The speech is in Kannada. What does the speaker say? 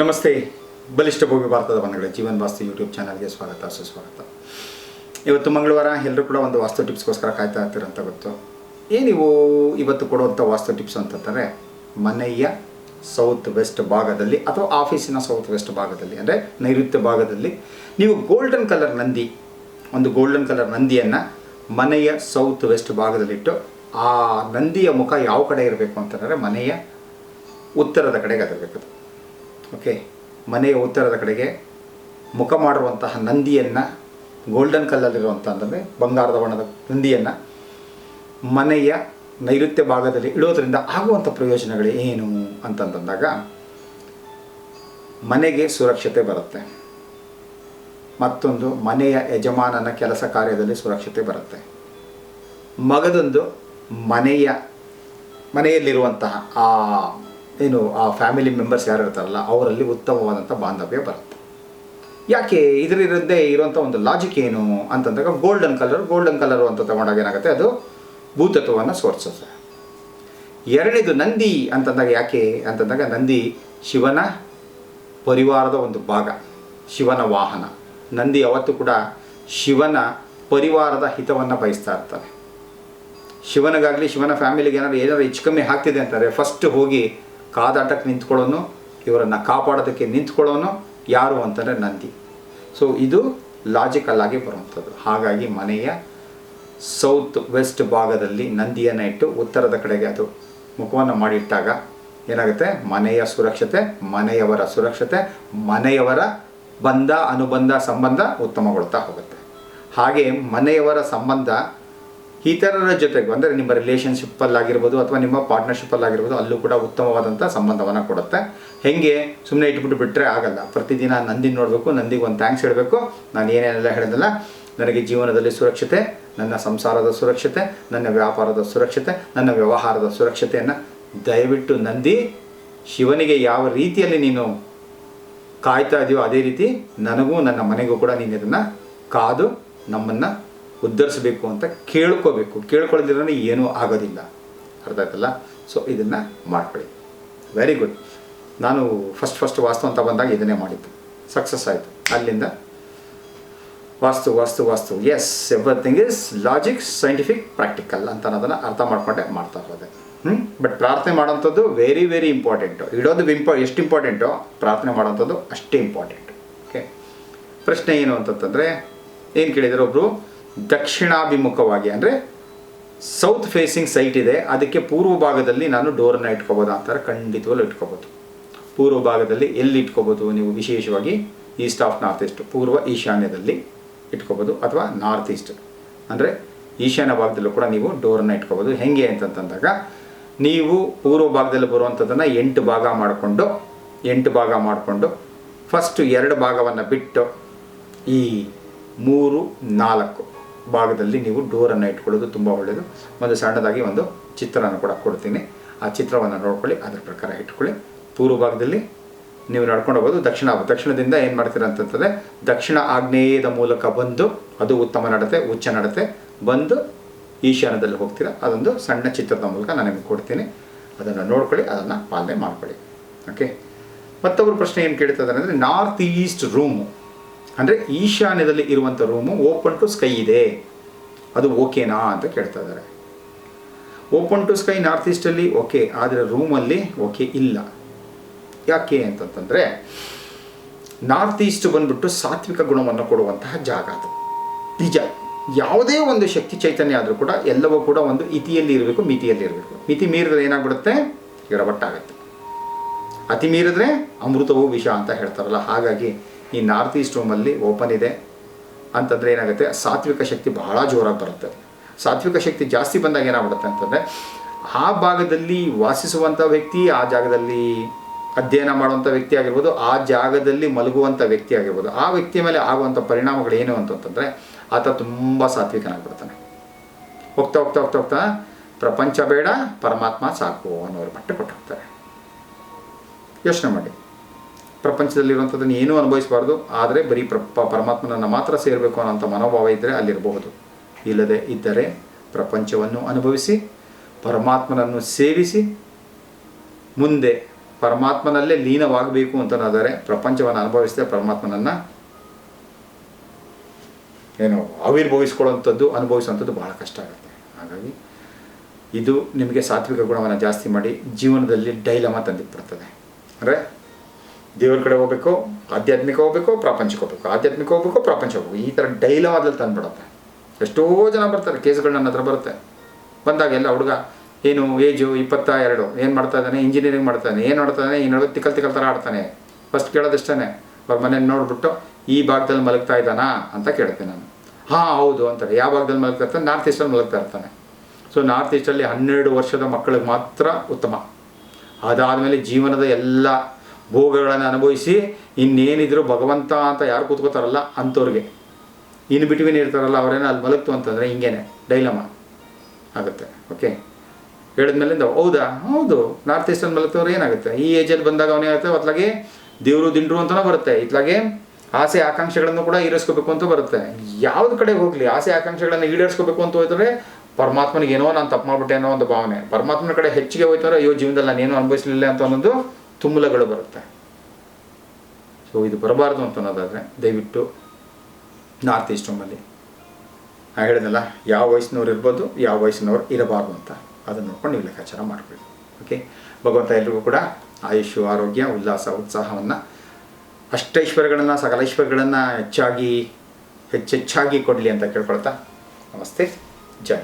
ನಮಸ್ತೆ. ಬಲಿಷ್ಠ ಭೋಗಿ ಭಾರತದ ಬಂಧುಗಳೇ, ಜೀವನ್ ವಾಸ್ತು ಯೂಟ್ಯೂಬ್ ಚಾನಲ್ಗೆ ಸ್ವಾಗತ, ಸುಸ್ವಾಗತ. ಇವತ್ತು ಮಂಗಳವಾರ ಎಲ್ಲರೂ ಕೂಡ ಒಂದು ವಾಸ್ತು ಟಿಪ್ಸ್ಗೋಸ್ಕರ ಕಾಯ್ತಾ ಇರ್ತೀರಂತ ಗೊತ್ತು. ಏನಿವು ಇವತ್ತು ಕೊಡುವಂಥ ವಾಸ್ತು ಟಿಪ್ಸ್ ಅಂತಂದರೆ, ಮನೆಯ ಸೌತ್ ವೆಸ್ಟ್ ಭಾಗದಲ್ಲಿ ಅಥವಾ ಆಫೀಸಿನ ಸೌತ್ ವೆಸ್ಟ್ ಭಾಗದಲ್ಲಿ, ಅಂದರೆ ನೈಋತ್ಯ ಭಾಗದಲ್ಲಿ, ನೀವು ಗೋಲ್ಡನ್ ಕಲರ್ ನಂದಿ, ಒಂದು ಗೋಲ್ಡನ್ ಕಲರ್ ನಂದಿಯನ್ನು ಮನೆಯ ಸೌತ್ ವೆಸ್ಟ್ ಭಾಗದಲ್ಲಿಟ್ಟು ಆ ನಂದಿಯ ಮುಖ ಯಾವ ಕಡೆ ಇರಬೇಕು ಅಂತಂದರೆ ಮನೆಯ ಉತ್ತರದ ಕಡೆಗೆ ಅದರಬೇಕು. ಓಕೆ, ಮನೆಯ ಉತ್ತರದ ಕಡೆಗೆ ಮುಖ ಮಾಡಿರುವಂತಹ ನಂದಿಯನ್ನು ಗೋಲ್ಡನ್ ಕಲ್ಲಲ್ಲಿರುವಂಥ ಅಂತಂದರೆ ಬಂಗಾರದ ಬಣ್ಣದ ನಂದಿಯನ್ನು ಮನೆಯ ನೈಋತ್ಯ ಭಾಗದಲ್ಲಿ ಇಡೋದರಿಂದ ಆಗುವಂಥ ಪ್ರಯೋಜನಗಳು ಏನು ಅಂತಂತಂದಾಗ ಮನೆಗೆ ಸುರಕ್ಷತೆ ಬರುತ್ತೆ. ಮತ್ತೊಂದು ಮನೆಯ ಯಜಮಾನನ ಕೆಲಸ ಕಾರ್ಯದಲ್ಲಿ ಸುರಕ್ಷತೆ ಬರುತ್ತೆ. ಮಗದೊಂದು ಮನೆಯ ಮನೆಯಲ್ಲಿರುವಂತಹ ಆ ಏನು, ಆ ಫ್ಯಾಮಿಲಿ ಮೆಂಬರ್ಸ್ ಯಾರು ಇರ್ತಾರಲ್ಲ, ಅವರಲ್ಲಿ ಉತ್ತಮವಾದಂಥ ಬಾಂಧವ್ಯ ಬರುತ್ತೆ. ಯಾಕೆ? ಇದರಿರದೇ ಇರುವಂಥ ಒಂದು ಲಾಜಿಕ್ ಏನು ಅಂತಂದಾಗ ಗೋಲ್ಡನ್ ಕಲರ್ ಗೋಲ್ಡನ್ ಕಲರು ಅಂತ ತಗೊಂಡಾಗ ಏನಾಗುತ್ತೆ? ಅದು ಭೂತತ್ವವನ್ನು ಸೋರಿಸುತ್ತೆ. ಎರಡನೇದು ನಂದಿ ಅಂತಂದಾಗ ಯಾಕೆ ಅಂತಂದಾಗ ನಂದಿ ಶಿವನ ಪರಿವಾರದ ಒಂದು ಭಾಗ, ಶಿವನ ವಾಹನ. ನಂದಿ ಅವತ್ತು ಕೂಡ ಶಿವನ ಪರಿವಾರದ ಹಿತವನ್ನು ಬಯಸ್ತಾ ಇರ್ತಾನೆ. ಶಿವನಿಗಾಗಲಿ, ಶಿವನ ಫ್ಯಾಮಿಲಿಗೆ ಏನಾದ್ರು ಏನಾದ್ರು ಹೆಚ್ಚು ಕಮ್ಮಿ ಆಗ್ತಿದೆ ಅಂತಾರೆ ಫಸ್ಟ್ ಹೋಗಿ ಕಾದಾಟಕ್ಕೆ ನಿಂತ್ಕೊಳ್ಳೋನು, ಇವರನ್ನು ಕಾಪಾಡೋದಕ್ಕೆ ನಿಂತ್ಕೊಳ್ಳೋನು ಯಾರು ಅಂತಂದರೆ ನಂದಿ. ಸೊ ಇದು ಲಾಜಿಕಲ್ ಆಗಿ ಬರುವಂಥದ್ದು. ಹಾಗಾಗಿ ಮನೆಯ ಸೌತ್ ವೆಸ್ಟ್ ಭಾಗದಲ್ಲಿ ನಂದಿಯನ್ನು ಇಟ್ಟು ಉತ್ತರದ ಕಡೆಗೆ ಅದು ಮುಖವನ್ನು ಮಾಡಿಟ್ಟಾಗ ಏನಾಗುತ್ತೆ? ಮನೆಯ ಸುರಕ್ಷತೆ, ಮನೆಯವರ ಸುರಕ್ಷತೆ, ಮನೆಯವರ ಬಂಧ, ಅನುಬಂಧ, ಸಂಬಂಧ ಉತ್ತಮಗೊಳ್ತಾ ಹೋಗುತ್ತೆ. ಹಾಗೆ ಮನೆಯವರ ಸಂಬಂಧ ಇತರರ ಜೊತೆಗೆ ಅಂದರೆ ನಿಮ್ಮ ರಿಲೇಷನ್ಶಿಪ್ಪಲ್ಲಾಗಿರ್ಬೋದು ಅಥವಾ ನಿಮ್ಮ ಪಾರ್ಟ್ನರ್ಶಿಪ್ಪಲ್ಲಾಗಿರ್ಬೋದು ಅಲ್ಲೂ ಕೂಡ ಉತ್ತಮವಾದಂಥ ಸಂಬಂಧವನ್ನು ಕೊಡುತ್ತೆ. ಹೆಂಗೆ? ಸುಮ್ಮನೆ ಇಟ್ಬಿಟ್ಟು ಬಿಟ್ಟರೆ ಆಗಲ್ಲ. ಪ್ರತಿದಿನ ನಂದಿನ ನೋಡಬೇಕು, ನಂದಿಗೆ ಒಂದು ಥ್ಯಾಂಕ್ಸ್ ಹೇಳಬೇಕು. ನಾನು ಏನೇನೆಲ್ಲ ಹೇಳಿದಲ್ಲ? ನನಗೆ ಜೀವನದಲ್ಲಿ ಸುರಕ್ಷತೆ, ನನ್ನ ಸಂಸಾರದ ಸುರಕ್ಷತೆ, ನನ್ನ ವ್ಯಾಪಾರದ ಸುರಕ್ಷತೆ, ನನ್ನ ವ್ಯವಹಾರದ ಸುರಕ್ಷತೆಯನ್ನು ದಯವಿಟ್ಟು ನಂದಿ, ಶಿವನಿಗೆ ಯಾವ ರೀತಿಯಲ್ಲಿ ನೀನು ಕಾಯ್ತಾ ಇದೆಯೋ ಅದೇ ರೀತಿ ನನಗೂ ನನ್ನ ಮನೆಗೂ ಕೂಡ ನೀನು ಇದನ್ನು ಕಾದು ನಮ್ಮನ್ನು ಉದ್ಧರಿಸಬೇಕು ಅಂತ ಕೇಳ್ಕೋಬೇಕು. ಕೇಳ್ಕೊಳ್ಳೋದ್ರಿಂದ ಏನೂ ಆಗೋದಿಲ್ಲ. ಅರ್ಥ ಆಯ್ತಲ್ಲ? ಸೊ ಇದನ್ನು ಮಾಡ್ಕೊಳ್ಳಿ. ವೆರಿ ಗುಡ್ ನಾನು ಫಸ್ಟ್ ಫಸ್ಟ್ ವಾಸ್ತು ಅಂತ ಬಂದಾಗ ಇದನ್ನೇ ಮಾಡಿದ್ದು. ಸಕ್ಸಸ್ ಆಯಿತು. ಅಲ್ಲಿಂದ vastu vastu vastu. Yes everything is logic scientific practical ಅಂತ ಅನ್ನೋದನ್ನು ಅರ್ಥ ಮಾಡ್ಕೊಂಡೆ ಮಾಡ್ತಾ ಹೋದೆ ಹ್ಞೂ ಬಟ್ ಪ್ರಾರ್ಥನೆ ಮಾಡೋಂಥದ್ದು ವೆರಿ ವೆರಿ ಇಂಪಾರ್ಟೆಂಟು ಇಡೋದು ಇಂಪ ಎಷ್ಟು ಇಂಪಾರ್ಟೆಂಟು ಪ್ರಾರ್ಥನೆ ಮಾಡೋಂಥದ್ದು ಅಷ್ಟೇ ಇಂಪಾರ್ಟೆಂಟ್ ಓಕೆ ಪ್ರಶ್ನೆ ಏನು ಅಂತಂತಂದರೆ, ಏನು ಕೇಳಿದ್ರು ಒಬ್ಬರು ದಕ್ಷಿಣಾಭಿಮುಖವಾಗಿ, ಅಂದರೆ ಸೌತ್ ಫೇಸಿಂಗ್ ಸೈಟ್ ಇದೆ, ಅದಕ್ಕೆ ಪೂರ್ವ ಭಾಗದಲ್ಲಿ ನಾನು ಡೋರನ್ನು ಇಟ್ಕೋಬೋದು ಅಂತಾರೆ ಖಂಡಿತವಲ್ಲೂ ಇಟ್ಕೋಬೋದು. ಪೂರ್ವ ಭಾಗದಲ್ಲಿ ಎಲ್ಲಿ ಇಟ್ಕೋಬೋದು ನೀವು ವಿಶೇಷವಾಗಿ ಈಸ್ಟ್ ಆಫ್ ನಾರ್ತ್ ಈಸ್ಟ್ ಪೂರ್ವ ಈಶಾನ್ಯದಲ್ಲಿ ಇಟ್ಕೋಬೋದು ಅಥವಾ ನಾರ್ತ್ ಈಸ್ಟ್ ಅಂದರೆ ಈಶಾನ್ಯ ಭಾಗದಲ್ಲೂ ಕೂಡ ನೀವು ಡೋರನ್ನು ಇಟ್ಕೋಬೋದು. ಹೆಂಗೆ ಅಂತಂತಂದಾಗ, ನೀವು ಪೂರ್ವ ಭಾಗದಲ್ಲಿ ಬರುವಂಥದ್ದನ್ನು ಎಂಟು ಭಾಗ ಮಾಡಿಕೊಂಡು, ಎಂಟು ಭಾಗ ಮಾಡಿಕೊಂಡು ಫಸ್ಟು ಎರಡು ಭಾಗವನ್ನು ಬಿಟ್ಟು ಈ ಮೂರು ನಾಲ್ಕು ಭಾಗದಲ್ಲಿ ನೀವು ಡೋರನ್ನು ಇಟ್ಕೊಳ್ಳೋದು ತುಂಬ ಒಳ್ಳೆಯದು ಒಂದು ಸಣ್ಣದಾಗಿ ಒಂದು ಚಿತ್ರನ ಕೂಡ ಕೊಡ್ತೀನಿ. ಆ ಚಿತ್ರವನ್ನು ನೋಡ್ಕೊಳ್ಳಿ, ಅದರ ಪ್ರಕಾರ ಇಟ್ಕೊಳ್ಳಿ. ಪೂರ್ವ ಭಾಗದಲ್ಲಿ ನೀವು ನಡ್ಕೊಂಡು ಹೋಗೋದು ದಕ್ಷಿಣ ದಕ್ಷಿಣದಿಂದ ಏನು ಮಾಡ್ತೀರ ಅಂತಂದರೆ ದಕ್ಷಿಣ ಆಗ್ನೇಯದ ಮೂಲಕ ಬಂದು ಅದು ಉತ್ತಮ ನಡತೆ, ಉಚ್ಚ ನಡತೆ ಬಂದು ಈಶಾನ್ಯದಲ್ಲಿ ಹೋಗ್ತೀರಾ, ಅದೊಂದು ಸಣ್ಣ ಚಿತ್ರದ ಮೂಲಕ ನಾನು ನಿಮಗೆ ಕೊಡ್ತೀನಿ. ಅದನ್ನು ನೋಡ್ಕೊಳ್ಳಿ, ಅದನ್ನು ಪಾಲನೆ ಮಾಡ್ಕೊಳ್ಳಿ. ಓಕೆ ಮತ್ತೊಬ್ಬರು ಪ್ರಶ್ನೆ ಏನು ಕೇಳ್ತಿದ್ದಾರೆ ಅಂದರೆ ನಾರ್ತ್ ಈಸ್ಟ್ ರೂಮು ಅಂದರೆ ಈಶಾನ್ಯದಲ್ಲಿ ಇರುವಂಥ ರೂಮು ಓಪನ್ ಟು ಸ್ಕೈ ಇದೆ. ಅದು ಓಕೆನಾ ಅಂತ ಕೇಳ್ತಾ ಇದ್ದಾರೆ. ಓಪನ್ ಟು ಸ್ಕೈ ನಾರ್ತ್ ಈಸ್ಟಲ್ಲಿ ಓಕೆ ಆದರೆ ರೂಮಲ್ಲಿ ಓಕೆ ಇಲ್ಲ. ಯಾಕೆ ಅಂತಂತಂದರೆ ನಾರ್ತ್ ಈಸ್ಟ್ ಬಂದ್ಬಿಟ್ಟು ಸಾತ್ವಿಕ ಗುಣವನ್ನು ಕೊಡುವಂತಹ ಜಾಗ ಅದು. ನಿಜ, ಯಾವುದೇ ಒಂದು ಶಕ್ತಿ ಚೈತನ್ಯ ಆದರೂ ಕೂಡ ಎಲ್ಲವೂ ಕೂಡ ಒಂದು ಇತಿಯಲ್ಲಿ ಇರಬೇಕು, ಮಿತಿಯಲ್ಲಿ ಇರಬೇಕು. ಮಿತಿ ಮೀರಿದ್ರೆ ಏನಾಗ್ಬಿಡುತ್ತೆ? ಎಡವಟ್ಟಾಗತ್ತೆ ಅತಿ ಮೀರಿದ್ರೆ ಅಮೃತವೂ ವಿಷ ಅಂತ ಹೇಳ್ತಾರಲ್ಲ, ಹಾಗಾಗಿ ಈ ನಾರ್ತ್ ಈಸ್ಟ್ ರೂಮಲ್ಲಿ ಓಪನ್ ಇದೆ. ಅಂತಂದರೆ ಏನಾಗುತ್ತೆ? ಸಾತ್ವಿಕ ಶಕ್ತಿ ಬಹಳ ಜೋರಾಗಿ ಬರುತ್ತೆ. ಸಾತ್ವಿಕ ಶಕ್ತಿ ಜಾಸ್ತಿ ಬಂದಾಗ ಏನಾಗ್ಬಿಡುತ್ತೆ ಅಂತಂದರೆ, ಆ ಭಾಗದಲ್ಲಿ ವಾಸಿಸುವಂಥ ವ್ಯಕ್ತಿ, ಆ ಜಾಗದಲ್ಲಿ ಅಧ್ಯಯನ ಮಾಡುವಂಥ ವ್ಯಕ್ತಿ ಆಗಿರ್ಬೋದು, ಆ ಜಾಗದಲ್ಲಿ ಮಲಗುವಂಥ ವ್ಯಕ್ತಿ ಆಗಿರ್ಬೋದು, ಆ ವ್ಯಕ್ತಿಯ ಮೇಲೆ ಆಗುವಂಥ ಪರಿಣಾಮಗಳು ಏನು ಅಂತಂತಂದರೆ ಆತ ತುಂಬ ಸಾತ್ವಿಕನಾಗ್ಬಿಡ್ತಾನೆ. ಹೋಗ್ತಾ ಹೋಗ್ತಾ ಹೋಗ್ತಾ ಹೋಗ್ತಾ, ಪ್ರಪಂಚ ಬೇಡ, ಪರಮಾತ್ಮ ಸಾಕು ಅನ್ನೋರು ಮಟ್ಟ ಕೊಟ್ಟು ಹೋಗ್ತಾರೆ ಯೋಚನೆ ಮಾಡಿ. ಪ್ರಪಂಚದಲ್ಲಿರುವಂಥದ್ದನ್ನು ಏನೂ ಅನುಭವಿಸಬಾರ್ದು. ಆದರೆ ಬರೀ ಪ್ರಪ ಪರಮಾತ್ಮನನ್ನು ಮಾತ್ರ ಸೇರಬೇಕು ಅನ್ನೋಂಥ ಮನೋಭಾವ ಇದ್ದರೆ ಅಲ್ಲಿರಬಹುದು. ಇಲ್ಲದೆ ಇದ್ದರೆ ಪ್ರಪಂಚವನ್ನು ಅನುಭವಿಸಿ, ಪರಮಾತ್ಮನನ್ನು ಸೇವಿಸಿ, ಮುಂದೆ ಪರಮಾತ್ಮನಲ್ಲೇ ಲೀನವಾಗಬೇಕು ಅಂತನಾದರೆ ಪ್ರಪಂಚವನ್ನು ಅನುಭವಿಸಿದೆ ಪರಮಾತ್ಮನನ್ನು ಏನು ಆವಿರ್ಭವಿಸ್ಕೊಳ್ಳೋಂಥದ್ದು ಅನುಭವಿಸುವಂಥದ್ದು ಬಹಳ ಕಷ್ಟ ಆಗುತ್ತೆ. ಹಾಗಾಗಿ ಇದು ನಿಮಗೆ ಸಾತ್ವಿಕ ಗುಣವನ್ನು ಜಾಸ್ತಿ ಮಾಡಿ ಜೀವನದಲ್ಲಿ ಡೈಲಮ ತಂದಿಟ್ಬಿಡ್ತದೆ. ಅಂದರೆ ದೇವ್ರ ಕಡೆ ಹೋಗ್ಬೇಕು, ಆಧ್ಯಾತ್ಮಿಕ ಹೋಗ್ಬೇಕು, ಪ್ರಾಪಂಚಿಕ ಹೋಗ್ಬೇಕು. ಆಧ್ಯಾತ್ಮಿಕ ಹೋಗ್ಬೇಕು, ಪ್ರಾಪಂಚಿಕ ಹೋಗ್ಬೇಕು. ಈ ಥರ ಡೈಲಾಗಲ್ಲಿ ತಂದ್ಬಿಡುತ್ತೆ. ಎಷ್ಟೋ ಜನ ಬರ್ತಾರೆ, ಕೇಸ್ಗಳು ನನ್ನ ಹತ್ರ ಬರುತ್ತೆ. ಬಂದಾಗ ಎಲ್ಲ ಹುಡುಗ, ಏನು ಏಜು ಇಪ್ಪತ್ತ ಎರಡು ಏನು ಮಾಡ್ತಾ ಇದ್ದಾನೆ ಇಂಜಿನಿಯರಿಂಗ್ ಮಾಡ್ತಾನೆ ಏನು ಮಾಡ್ತಾ ಇದ್ದಾನೆ, ಈ ತಿಕ್ಕಲ್ ತಿಕ್ಕಲ್ ಥರ ಆಡ್ತಾನೆ. ಫಸ್ಟ್ ಕೇಳೋದಷ್ಟೇ ಅವ್ರ ಮನೇಲಿ ನೋಡಿಬಿಟ್ಟು, ಈ ಭಾಗದಲ್ಲಿ ಮಲಗ್ತಾ ಇದ್ದಾನಾ ಅಂತ ಕೇಳ್ತೀನಿ ನಾನು. ಹಾಂ, ಹೌದು ಅಂತಾರೆ. ಯಾವ ಭಾಗದಲ್ಲಿ ಮಲಗ್ತಾ ಇರ್ತಾನೆ? ನಾರ್ತ್ ಈಸ್ಟಲ್ಲಿ ಮಲಗ್ತಾ ಇರ್ತಾನೆ. ಸೊ ನಾರ್ತ್ ಈಸ್ಟಲ್ಲಿ ಹನ್ನೆರಡು ವರ್ಷದ ಮಕ್ಕಳಿಗೆ ಮಾತ್ರ ಉತ್ತಮ. ಅದಾದಮೇಲೆ ಜೀವನದ ಎಲ್ಲ ಭೋಗಗಳನ್ನು ಅನುಭವಿಸಿ ಇನ್ನೇನಿದ್ರು ಭಗವಂತ ಅಂತ ಯಾರು ಕೂತ್ಕೋತಾರಲ್ಲ ಅಂಥವ್ರಿಗೆ. ಇನ್ ಬಿಟ್ವೀನ್ ಇರ್ತಾರಲ್ಲ ಅವರೇನೋ ಅಲ್ಲಿ ಮಲಗ್ತು ಅಂತಂದರೆ ಹಿಂಗೇನೆ ಡೈಲಮ ಆಗುತ್ತೆ ಓಕೆ ಹೇಳಿದ್ಮೇಲಿಂದ, ಹೌದಾ? ಹೌದು ನಾರ್ತ್ ಈಸ್ಟರ್ನ್ ಮಲಗ್ತವ್ರು ಏನಾಗುತ್ತೆ? ಈ ಏಜಲ್ಲಿ ಬಂದಾಗ ಅವನೇನಾಗುತ್ತೆ ಅತ್ಲಾಗೆ ದೇವರು ದಿಂಡ್ರು ಅಂತಲೂ ಬರುತ್ತೆ. ಇತ್ಲಾಗೆ ಆಸೆ ಆಕಾಂಕ್ಷೆಗಳನ್ನು ಕೂಡ ಈಡೇರಿಸ್ಕೋಬೇಕು ಅಂತ ಬರುತ್ತೆ. ಯಾವ್ದು ಕಡೆ ಹೋಗಲಿ, ಆಸೆ ಆಕಾಂಕ್ಷೆಗಳನ್ನು ಈಡೇರಿಸ್ಕೋಬೇಕು ಅಂತ ಹೋಯ್ತಾರೆ ಪರಮಾತ್ಮನಿಗೆ ಏನೋ ನಾನು ತಪ್ಪು ಮಾಡ್ಬಿಟ್ಟೆ ಅನ್ನೋ ಒಂದು ಭಾವನೆ. ಪರಮಾತ್ಮನ ಕಡೆ ಹೆಚ್ಚಿಗೆ ಹೋಯ್ತಾರೆ ಅಯ್ಯೋ, ಜೀವನದಲ್ಲಿ ನಾನು ಏನೂ ಅನುಭವಿಸಲಿಲ್ಲ ಅಂತ ಅನ್ನೋದು ತುಮ್ಮಲಗಳು ಬರುತ್ತೆ. ಸೊ ಇದು ಬರಬಾರ್ದು ಅಂತ ಅನ್ನೋದಾದರೆ ದಯವಿಟ್ಟು ನಾರ್ತ್ ಈಸ್ಟ್ ರೂಮಲ್ಲಿ ಹೇಳಿದ್ನಲ್ಲ, ಯಾವ ವಯಸ್ಸಿನವ್ರು ಇರ್ಬೋದು, ಯಾವ ವಯಸ್ಸಿನವ್ರು ಇರಬಾರ್ದು ಅಂತ. ಅದನ್ನು ನೋಡ್ಕೊಂಡು ನೀವು ಲೆಕ್ಕಾಚಾರ ಮಾಡಬೇಕು ಓಕೆ ಭಗವಂತ ಎಲ್ರಿಗೂ ಕೂಡ ಆಯುಷು, ಆರೋಗ್ಯ, ಉಲ್ಲಾಸ, ಉತ್ಸಾಹವನ್ನು, ಅಷ್ಟೈಶ್ವರ್ಯಗಳನ್ನು ಸಕಲೈಶ್ವರ್ಯಗಳನ್ನು ಹೆಚ್ಚಾಗಿ, ಹೆಚ್ಚೆಚ್ಚಾಗಿ ಕೊಡಲಿ ಅಂತ ಕೇಳ್ಕೊಳ್ತಾ. ನಮಸ್ತೆ. ಜೈ.